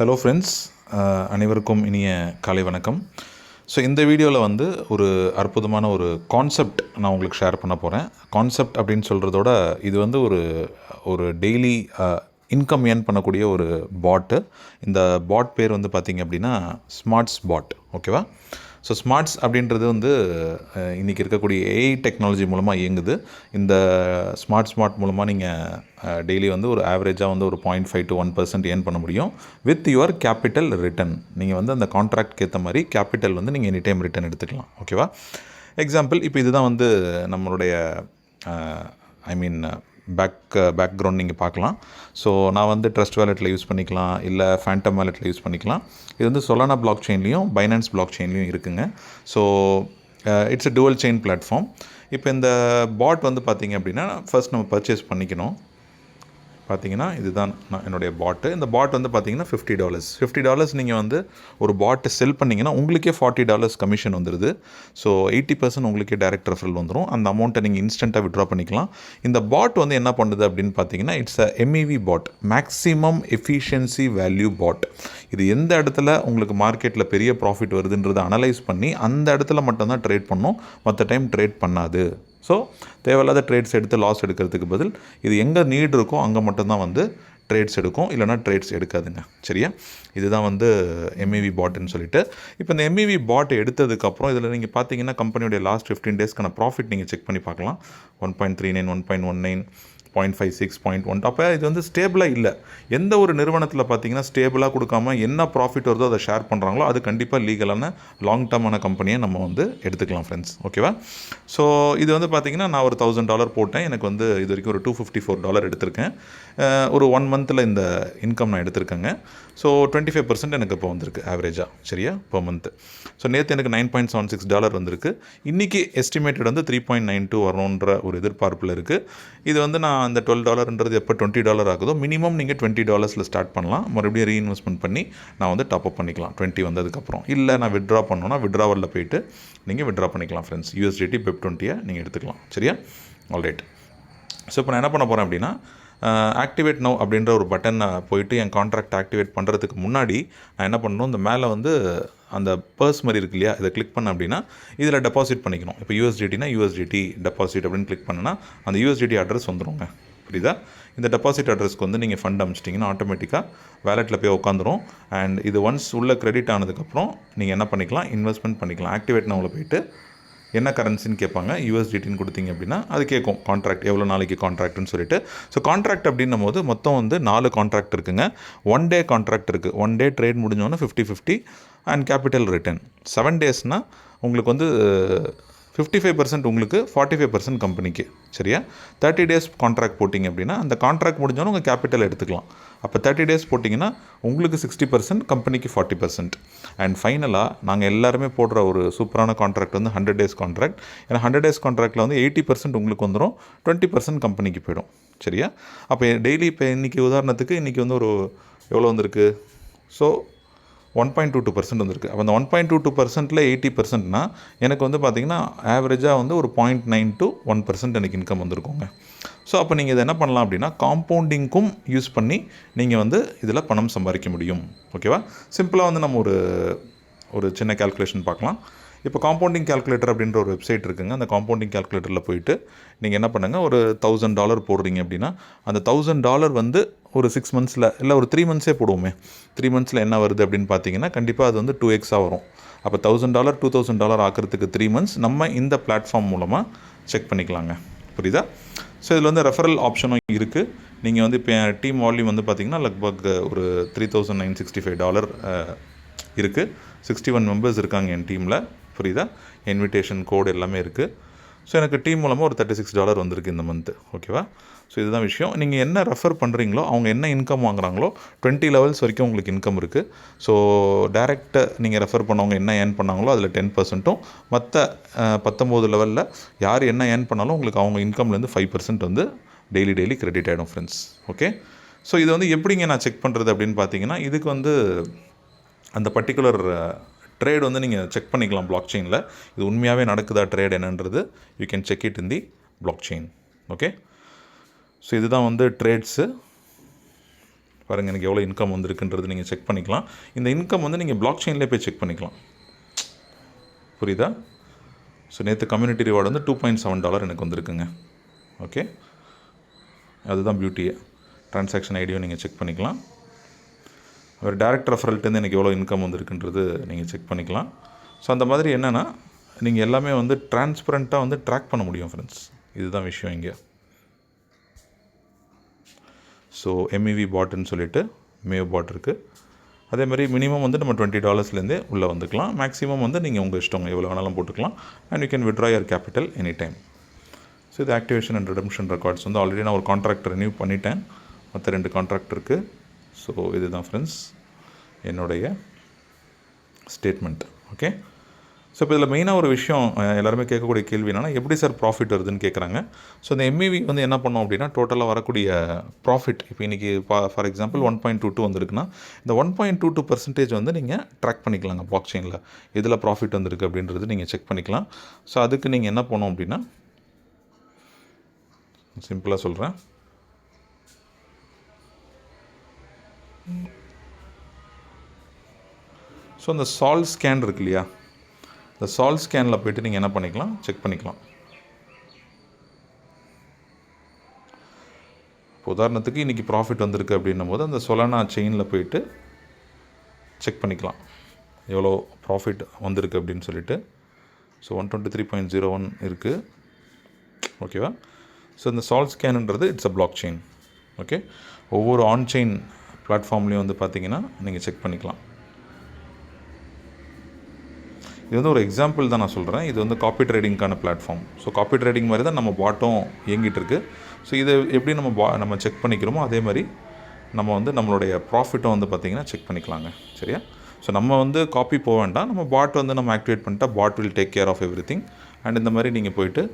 Hello friends அனைவருக்கும் இனிய காலை வணக்கம். ஸோ இந்த வீடியோவில் வந்து ஒரு அற்புதமான ஒரு கான்செப்ட் நான் உங்களுக்கு ஷேர் பண்ண போகிறேன் கான்செப்ட் அப்படின்னு சொல்கிறதோட இது வந்து ஒரு ஒரு டெய்லி இன்கம் ஏர்ன் பண்ணக்கூடிய ஒரு பாட்டு இந்த பாட் பேர் வந்து பார்த்திங்க அப்படின்னா ஸ்மார்ட்ஸ் பாட் ஓகேவா ஸோ ஸ்மார்ட்ஸ் அப்படின்றது வந்து இன்றைக்கி இன்னைக்கு இருக்கக்கூடிய ஏஐ டெக்னாலஜி மூலமாக இயங்குது. இந்த ஸ்மார்ட் ஸ்மார்ட் மூலமாக நீங்கள் டெய்லி வந்து ஒரு ஆவரேஜாக வந்து ஒரு point five to one percent earn பண்ண முடியும். வித் யுவர் கேபிட்டல் ரிட்டர்ன் நீங்கள் வந்து அந்த கான்ட்ராக்ட்க்கு ஏற்ற மாதிரி கேபிட்டல் வந்து நீங்கள் எனி டைம் ரிட்டர்ன் எடுத்துக்கலாம் ஓகேவா எக்ஸாம்பிள் இப்போ இதுதான் வந்து நம்மளுடைய ஐ மீன் பேக் பேக்ரவுண்ட் நீங்கள் பார்க்கலாம். ஸோ நான் வந்து ட்ரஸ்ட் வேலெட்டில் யூஸ் பண்ணிக்கலாம் இல்லை ஃபேண்டம் வேலெட்டில் யூஸ் பண்ணிக்கலாம். இது வந்து சொலானா பிளாக் செயின்லேயும் பைனான்ஸ் பிளாக் செயின்லேயும் இருக்குங்க so it's a dual chain platform இப்போ இந்த பாட் வந்து பார்த்தீங்க அப்படின்னா ஃபர்ஸ்ட் நம்ம பர்ச்சேஸ் பண்ணிக்கணும். பார்த்தீங்கன்னா இதுதான் நான் என்னுடைய பாட்டு இந்த பாட் வந்து பார்த்தீங்கன்னா ஃபிஃப்டி டாலர்ஸ் ஃபிஃப்டி டாலர்ஸ் நீங்கள் வந்து ஒரு பாட்டை செல் பண்ணிங்கன்னா உங்களுக்கே ஃபார்ட்டி டாலர்ஸ் கமிஷன் வந்துடுது ஸோ எயிட்டி பர்சன்ட் உங்களுக்கே டேரக்ட் ரெஃபரல் வந்துடும் அந்த அமௌண்ட்டை நீங்கள் இன்ஸ்டண்ட்டாக விட்ரா பண்ணிக்கலாம். இந்த பாட் வந்து என்ன பண்ணுது அப்படின்னு பார்த்தீங்கன்னா it's a MEV bot maximum efficiency value bot இது எந்த இடத்துல உங்களுக்கு மார்க்கெட்டில் பெரிய ப்ராஃபிட் வருதுன்றதை அனலைஸ் பண்ணி அந்த இடத்துல மட்டும்தான் ட்ரேட் பண்ணும். மற்ற டைம் ட்ரேட் பண்ணாது. ஸோ தேவையில்லாத ட்ரேட்ஸ் எடுத்து லாஸ் எடுக்கிறதுக்கு பதில் இது எங்கே நீட் இருக்கோ அங்கே மட்டும்தான் வந்து ட்ரேட்ஸ் எடுக்கும். இல்லைனா ட்ரேட்ஸ் எடுக்காதுங்க. சரியா? இதுதான் வந்து எம்இவி பாட்டுன்னு சொல்லிட்டு. இப்போ இந்த எம்இவி பாட் எடுத்ததுக்கப்புறம் இதில் நீங்கள் பார்த்தீங்கன்னா கம்பெனியுடைய லாஸ்ட் ஃபிஃப்டீன் டேஸ்க்கான ப்ராஃபிட் நீங்கள் செக் பண்ணி பார்க்கலாம். One point three nine one point one nine point five six point one அப்போ இது வந்து ஸ்டேபிளாக இல்லை. எந்த ஒரு நிறுவனத்தில் பார்த்தீங்கன்னா ஸ்டேபிளாக கொடுக்காம என்ன ப்ராஃபிட் வருதோ அதை ஷேர் பண்ணுறாங்களோ அது கண்டிப்பாக லீகலான லாங் டேர்மான கம்பெனியை நம்ம வந்து எடுத்துக்கலாம் ஃப்ரெண்ட்ஸ் ஓகேவா ஸோ இது வந்து பார்த்தீங்கன்னா நான் ஒரு தௌசண்ட் டாலர் போட்டேன். எனக்கு வந்து இது வரைக்கும் ஒரு டூ ஃபிஃப்டி ஃபோர் டாலர் எடுத்திருக்கேன். ஒரு ஒன் மந்தில் இந்த இன்கம் நான் எடுத்திருக்கேங்க. ஸோ டுவெண்ட்டி ஃபைவ் பர்சன்ட் எனக்கு இப்போ வந்திருக்கு ஆவரேஜாக சரியா? பர் மந்த் ஸோ நேற்று எனக்கு nine point seven six dollar வந்திருக்கு. இன்றைக்கி எஸ்டிமேட்டட் வந்து த்ரீ பாயிண்ட் நைன் டூ வரணுன்ற ஒரு எதிர்பார்ப்பில் இருக்குது இது வந்து நான் அந்த டுவெல் டாலர்ன்றது எப்போ டுவெண்ட்டி டாலர் ஆகுதோ மினிமம் நீங்கள் டுவெண்ட்டி டாலர்ஸில் ஸ்டார்ட் பண்ணலாம். மறுபடியும் ரீஇன்வெஸ்ட்மெண்ட் பண்ணி நான் வந்து டாப் அப் பண்ணிக்கலாம். டுவெண்ட்டி வந்ததுக்கப்புறம். இல்லை நான் விட்ரா பண்ணோன்னா விட்ராவலில் போயிட்டு நீங்கள் விட்ரா பண்ணிக்கலாம் ஃப்ரெண்ட்ஸ் யூஎஸ்டிடி பெப் டுவெண்ட்டியை நீங்கள் எடுத்துக்கலாம். சரியா? ஆல்ரைட் ஸோ இப்போ நான் என்ன பண்ண போகிறேன் அப்படின்னா ஆக்டிவேட் நோ அப்படின்ற ஒரு பட்டனை போயிட்டு என் கான்ட்ராக்ட் ஆக்டிவேட் பண்ணுறதுக்கு முன்னாடி நான் என்ன பண்ணணும் இந்த மேலே வந்து அந்த பர்ஸ் மாதிரி இருக்கு இல்லையா இதை கிளிக் பண்ண அப்படின்னா இதில் டெபாசிட் பண்ணிக்கணும். இப்போ யூஎஸ்டிடினா யூஎஸ்டிடி டெபாசிட் அப்படின்னு கிளிக் பண்ணனா அந்த யூஎஸ்டிடி அட்ரஸ் வந்துருங்க. புரியுதா? இந்த டெபாசிட் அட்ரஸ்க்கு வந்து நீங்கள் ஃபண்ட் அமைச்சிட்டிங்கன்னா ஆட்டோமேட்டிக்காக வேலெட்டில் போய் உட்காந்துரும் அண்ட் இது ஒன்ஸ் உள்ள கிரெடிட் ஆனதுக்கப்புறம் நீங்கள் என்ன பண்ணிக்கலாம்? இன்வெஸ்ட்மெண்ட் பண்ணிக்கலாம். ஆக்டிவேட் நோவில் போயிட்டு என்ன கரன்சின்னு கேட்பாங்க யூஎஸ்டிடின்னு கொடுத்தீங்க அப்படின்னா அது கேட்கும் கான்ட்ராக்ட் எவ்வளோ நாளைக்கு கான்ட்ராக்ட்னு சொல்லிட்டு. ஸோ கான்ட்ராக்ட் அப்படின்னும் போது மொத்தம் வந்து நாலு கான்ட்ராக்ட் இருக்குங்க. ஒன் டே கான்ட்ராக்ட் இருக்குது one day trade முடிஞ்சோன்னே fifty fifty and capital return seven டேஸ்னால் உங்களுக்கு வந்து ஃபிஃப்டி ஃபைவ் பர்சன்ட் உங்களுக்கு ஃபார்ட்டி ஃபைவ் பர்சன்ட் கம்பெனிக்கு சரியா? தேர்ட்டி டேஸ் கான்ட்ராக்ட் போட்டிங்க அப்படின்னா அந்த கான்ட்ராக்ட் முடிஞ்சாலும் உங்கள் கேபிட்டல் எடுத்துக்கலாம். அப்போ தேர்ட்டி டேஸ் போட்டிங்கன்னா உங்களுக்கு சிக்ஸ்டி பர்சன்ட் கம்பெனிக்கு ஃபார்ட்டி பர்சன்ட் அண்ட் ஃபைனலாக நாங்கள் எல்லாருமே போடுற ஒரு சூப்பரான கான்ட்ராக்ட் வந்து ஹண்ட்ரட் டேஸ் கான்ட்ராக்ட் ஏன்னா ஹண்ட்ரட் டேஸ் கான்ட்ராக்ட்டில் வந்து எயிட்டி பர்சன்ட் உங்களுக்கு வந்துடும் டுவெண்ட்டி பர்சன்ட் கம்பெனிக்கு போயிடும். சரியா? அப்போ டெய்லி இப்போ இன்றைக்கி உதாரணத்துக்கு இன்றைக்கி வந்து ஒரு எவ்வளோ வந்திருக்கு? So one point two two percent வந்திருக்கு. அப்போ அந்த ஒன் பாயிண்ட் டூ டூ பர்சன்ட்டில் எயிட்டி பர்சன்ட்னா எனக்கு வந்து பார்த்திங்கன்னா ஆவரேஜாக வந்து ஒரு point nine to one percent எனக்கு இன்கம் வந்திருக்குங்க. ஸோ அப்போ நீங்கள் இதை என்ன பண்ணலாம் அப்படின்னா காம்பவுண்டிங்க்கும் யூஸ் பண்ணி நீங்கள் வந்து இதில் பணம் சம்பாதிக்க முடியும். ஓகேவா சிம்பிளாக வந்து நம்ம ஒரு ஒரு சின்ன கால்குலேஷன் பார்க்கலாம். இப்போ காம்பவுண்டிங் கால்குலேட்டர் அப்படின்ற ஒரு வெப்சைட் இருக்குங்க. அந்த காம்பவுண்டிங் கால்குலேட்டரில் போயிட்டு நீங்கள் என்ன பண்ணுங்கள் ஒரு தௌசண்ட் டாலர் போடுறீங்க அப்படின்னா அந்த தௌசண்ட் டாலர் வந்து ஒரு சிக்ஸ் மந்த்ஸில் இல்லை ஒரு த்ரீ மந்த்ஸே போடுவோமே. த்ரீ மந்த்ஸில் என்ன வருது அப்படின்னு பார்த்தீங்கன்னா கண்டிப்பாக அது வந்து டூ எக்ஸாக வரும். அப்போ thousand dollar two thousand dollar ஆக்கிறதுக்கு three months நம்ம இந்த பிளாட்ஃபார்ம் மூலமாக செக் பண்ணிக்கலாங்க. புரியுதா? ஸோ இதில் வந்து ரெஃபரல் ஆப்ஷனும் இருக்குது நீங்கள் வந்து இப்போ என் டீம் வால்யூம் வந்து பார்த்தீங்கன்னா லக்பக் ஒரு three thousand nine sixty five dollar இருக்குது சிக்ஸ்டி ஒன் மெம்பர்ஸ் இருக்காங்க என் டீமில் புரியுதா? இன்விடேஷன் கோடு எல்லாமே இருக்குது ஸோ எனக்கு டீம் மூலமாக ஒரு தேர்ட்டி சிக்ஸ் டாலர் வந்திருக்கு இந்த மந்த்து ஓகேவா ஸோ இதுதான் விஷயம். நீங்கள் என்ன ரெஃபர் பண்ணுறீங்களோ அவங்க என்ன இன்கம் வாங்குறாங்களோ டுவெண்ட்டி லெவல்ஸ் வரைக்கும் உங்களுக்கு இன்கம் இருக்குது ஸோ டேரெக்டாக நீங்கள் ரெஃபர் பண்ணவங்க என்ன ஏர்ன் பண்ணாங்களோ அதில் டென் பர்சன்ட்டும் மற்ற பத்தொம்போது லெவலில் யார் என்ன ஏர்ன் பண்ணாலும் உங்களுக்கு அவங்க இன்கம்லேருந்து ஃபைவ் பர்சன்ட் வந்து டெய்லி டெய்லி கிரெடிட் ஆகிடும் ஃப்ரெண்ட்ஸ் ஓகே ஸோ இது வந்து எப்படிங்க நான் செக் பண்ணுறது அப்படின்னு பார்த்தீங்கன்னா இதுக்கு வந்து அந்த பர்டிகுலர் ட்ரேட் வந்து நீங்கள் செக் பண்ணிக்கலாம் பிளாக் செயினில் இது உண்மையாகவே நடக்குதா ட்ரேட் என்னன்றது you can check it in the blockchain okay so இதுதான் வந்து ட்ரேட்ஸு பாருங்கள் எனக்கு எவ்வளோ இன்கம் வந்திருக்குன்றது நீங்கள் செக் பண்ணிக்கலாம். இந்த இன்கம் வந்து நீங்கள் பிளாக் செயின்லேயே போய் செக் பண்ணிக்கலாம். புரியுதா? ஸோ நேற்று கம்யூனிட்டி ரிவார்டு வந்து டூ பாயிண்ட் செவன் டாலர் எனக்கு வந்திருக்குங்க. ஓகே அதுதான் பியூட்டியை ட்ரான்சாக்ஷன் ஐடியும் நீங்கள் செக் பண்ணிக்கலாம். ஒரு டேரக்ட் ரெஃபரல்ட்டேருந்து எனக்கு எவ்வளோ இன்கம் வந்திருக்குன்றது நீங்கள் செக் பண்ணிக்கலாம். ஸோ அந்த மாதிரி என்னென்னா நீங்கள் எல்லாமே வந்து டிரான்ஸ்பரண்ட்டாக வந்து ட்ராக் பண்ண முடியும் ஃப்ரெண்ட்ஸ் இதுதான் விஷயம் இங்கே. ஸோ எம்இவி பாட்டுன்னு சொல்லிட்டு மேவ் பாட் இருக்குது அதே மாதிரி மினிமம் வந்து நம்ம டுவெண்ட்டி டாலர்ஸ்லேருந்தே உள்ளே வந்துக்கலாம். மேக்ஸிமம் வந்து நீங்கள் உங்கள் இஷ்டம் எவ்வளோ வேணாலும் போட்டுக்கலாம். And you can withdraw your capital any time so இது ஆக்டிவேஷன் அண்ட் ரிடம்ஷன் ரெக்கார்ட்ஸ் வந்து ஆல்ரெடி நான் ஒரு கான்ட்ராக்ட் ரினியூ பண்ணிட்டேன். மற்ற ரெண்டு கான்ட்ராக்ட் இருக்குது ஸோ இதுதான் ஃப்ரெண்ட்ஸ் என்னுடைய ஸ்டேட்மெண்ட் ஓகே ஸோ இப்போ இதில் மெயினாக ஒரு விஷயம் எல்லாருமே கேட்கக்கூடிய கேள்வி என்னென்னா எப்படி சார் ப்ராஃபிட் வருதுன்னு கேட்குறாங்க ஸோ இந்த எம்இவி வந்து என்ன பண்ணோம் அப்படின்னா டோட்டலாக வரக்கூடிய ப்ராஃபிட் இப்போ இன்றைக்கி for example one point two two வந்திருக்குன்னா இந்த one point two two percentage வந்து நீங்கள் ட்ராக் பண்ணிக்கலாங்க பிளாக் செயினில் இதில் ப்ராஃபிட் வந்திருக்கு அப்படின்றது நீங்கள் செக் பண்ணிக்கலாம். ஸோ அதுக்கு நீங்கள் என்ன பண்ணோம் அப்படின்னா சிம்பிளாக சொல்கிறேன் ஸோ இந்த சால் ஸ்கேன் இருக்கு இல்லையா இந்த சால் ஸ்கேனில் போய்ட்டு நீங்கள் என்ன பண்ணிக்கலாம்? செக் பண்ணிக்கலாம். இப்போ உதாரணத்துக்கு இன்றைக்கி ப்ராஃபிட் வந்திருக்கு அப்படின்னும் போது அந்த சொலனா செயினில் போயிட்டு செக் பண்ணிக்கலாம். எவ்வளோ ப்ராஃபிட் வந்திருக்கு அப்படின்னு சொல்லிட்டு. So one twenty three point zero one இருக்குது ஓகேவா ஸோ இந்த சால்ட் ஸ்கேனுன்றது it's a block chain okay ஒவ்வொரு ஆன் செயின் பிளாட்ஃபார்ம்லேயும் வந்து பார்த்தீங்கன்னா நீங்கள் செக் பண்ணிக்கலாம். இது வந்து ஒரு எக்ஸாம்பிள் தான் நான் சொல்கிறேன் இது வந்து காப்பி ட்ரேடிங்க்கான பிளாட்ஃபார்ம் ஸோ காப்பி ட்ரேடிங் மாதிரி தான் நம்ம பாட்டும் இயங்கிட்டு இருக்கு. ஸோ இதை எப்படி நம்ம பா நம்ம செக் பண்ணிக்கிறோமோ அதே மாதிரி நம்ம வந்து நம்மளுடைய ப்ராஃபிட்டும் வந்து பார்த்திங்கன்னா செக் பண்ணிக்கலாங்க. சரியா? ஸோ நம்ம வந்து காப்பி போக வேண்டாம். நம்ம பாட் வந்து நம்ம ஆக்டிவேட் பண்ணிட்டா bot will take care of everything and இந்த மாதிரி நீங்கள் போயிட்டு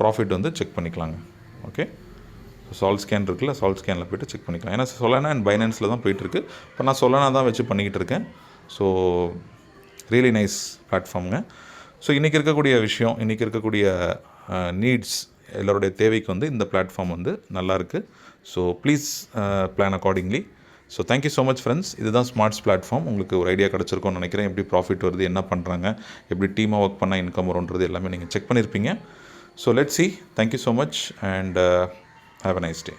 ப்ராஃபிட் வந்து செக் பண்ணிக்கலாங்க. ஓகே ஸோ சால்ட் ஸ்கேன் இருக்குல்ல சால்ட் ஸ்கேனில் போய்ட்டு செக் பண்ணிக்கலாம். ஏன்னா சொலனா அண்ட் பைனான்ஸில் தான் போயிட்டுருக்கு. இப்போ நான் சொலனா தான் வச்சு பண்ணிக்கிட்டு இருக்கேன். ஸோ ரியலி நைஸ் பிளாட்ஃபார்முங்க ஸோ இன்றைக்கி இருக்கக்கூடிய விஷயம் இன்றைக்கி இருக்கக்கூடிய நீட்ஸ் எல்லோருடைய தேவைக்கு வந்து இந்த பிளாட்ஃபார்ம் வந்து நல்லா இருக்குது so please plan accordingly so thank you so much friends இதுதான் ஸ்மார்ட்ஸ் பிளாட்ஃபார்ம் உங்களுக்கு ஒரு ஐடியா கிடச்சிருக்கோன்னு நினைக்கிறேன். எப்படி ப்ராஃபிட் வருது என்ன பண்ணுறாங்க எப்படி டீமாக ஒர்க் பண்ணால் இன்கம் வரும்ன்றது எல்லாமே நீங்கள் செக் பண்ணியிருப்பீங்க so let see thank you so much and have a nice day